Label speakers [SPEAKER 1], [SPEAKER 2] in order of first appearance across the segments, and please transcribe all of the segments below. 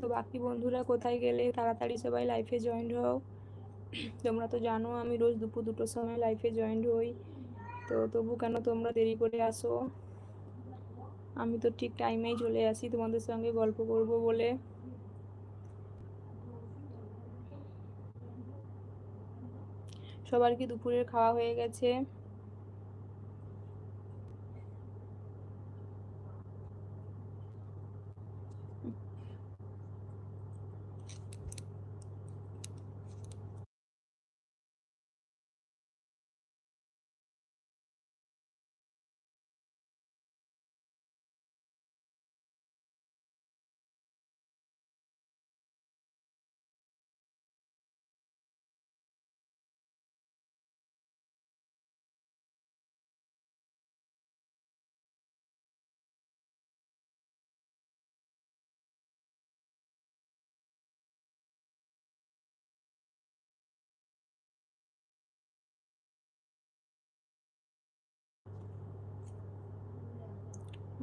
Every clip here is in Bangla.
[SPEAKER 1] তো বাকি বন্ধুরা কোথায় গেলে তাড়াতাড়ি সবাই লাইফে জয়েন্ট হও। তোমরা তো জানো আমি রোজ দুপুর দুটোর সময় লাইফে জয়েন্ট হই। তো তবু কেন তোমরা দেরি করে আসো? আমি তো ঠিক টাইমেই চলে আসি তোমাদের সঙ্গে গল্প করব বলে। সবার কি দুপুরের খাওয়া হয়ে গেছে?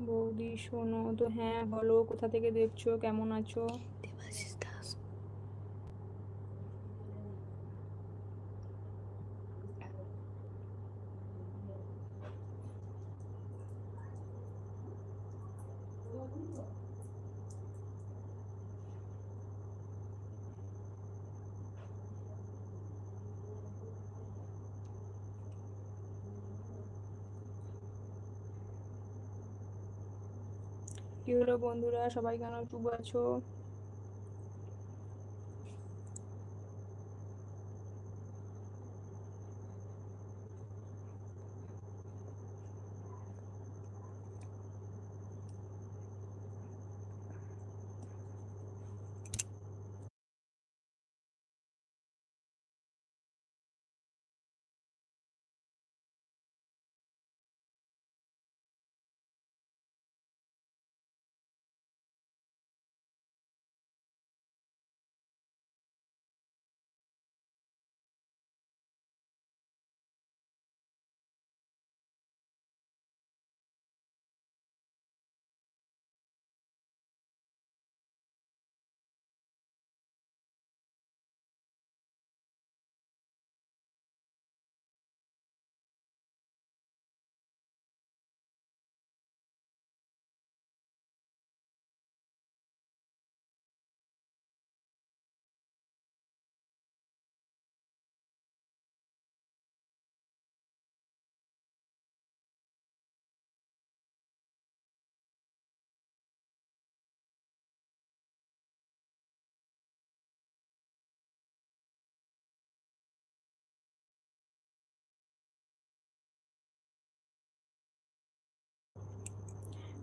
[SPEAKER 1] বৌদি শোনো তো হ্যাঁ বলো কোথা থেকে দেখছ কেমন আছো? কি হলো বন্ধুরা? সবাই কেন চুপ আছো?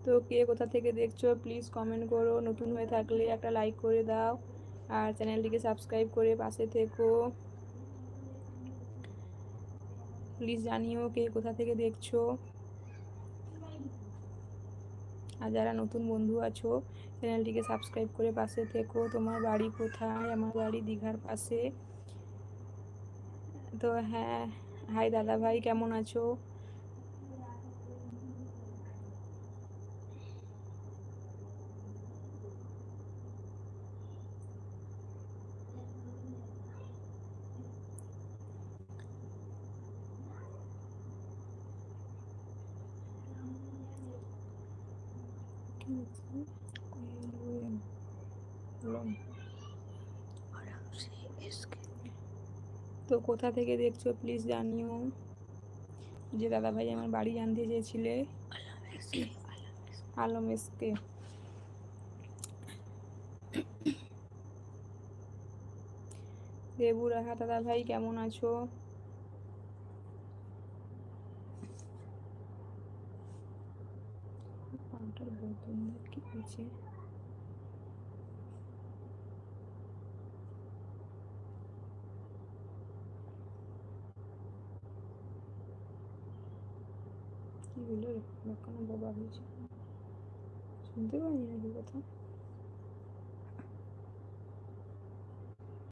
[SPEAKER 1] তো কে কোথা থেকে দেখছ প্লিজ কমেন্ট করো। নতুন হয়ে থাকলে একটা লাইক করে দাও আর চ্যানেলটিকে সাবস্ক্রাইব করে পাশে থেকো। প্লিজ জানিও কে কোথা থেকে দেখছ। আর যারা নতুন বন্ধু আছো চ্যানেলটিকে সাবস্ক্রাইব করে পাশে থেকো। তোমার বাড়ি কোথায়? আমার বাড়ি দীঘার পাশে। তো হ্যাঁ হাই দাদা ভাই কেমন আছো? তো কোথা থেকে দেখছ? প্লিজ জানিও। যে দাদা ভাই আমার বাড়ি জানতে চেয়েছিলে। আলম এসকে দেবুরাহা দাদা ভাই কেমন আছো? পাউডার বোতল কি হয়েছে কি হলো রে বাবা হয়েছে শুনতে পাইনি নাকি কথা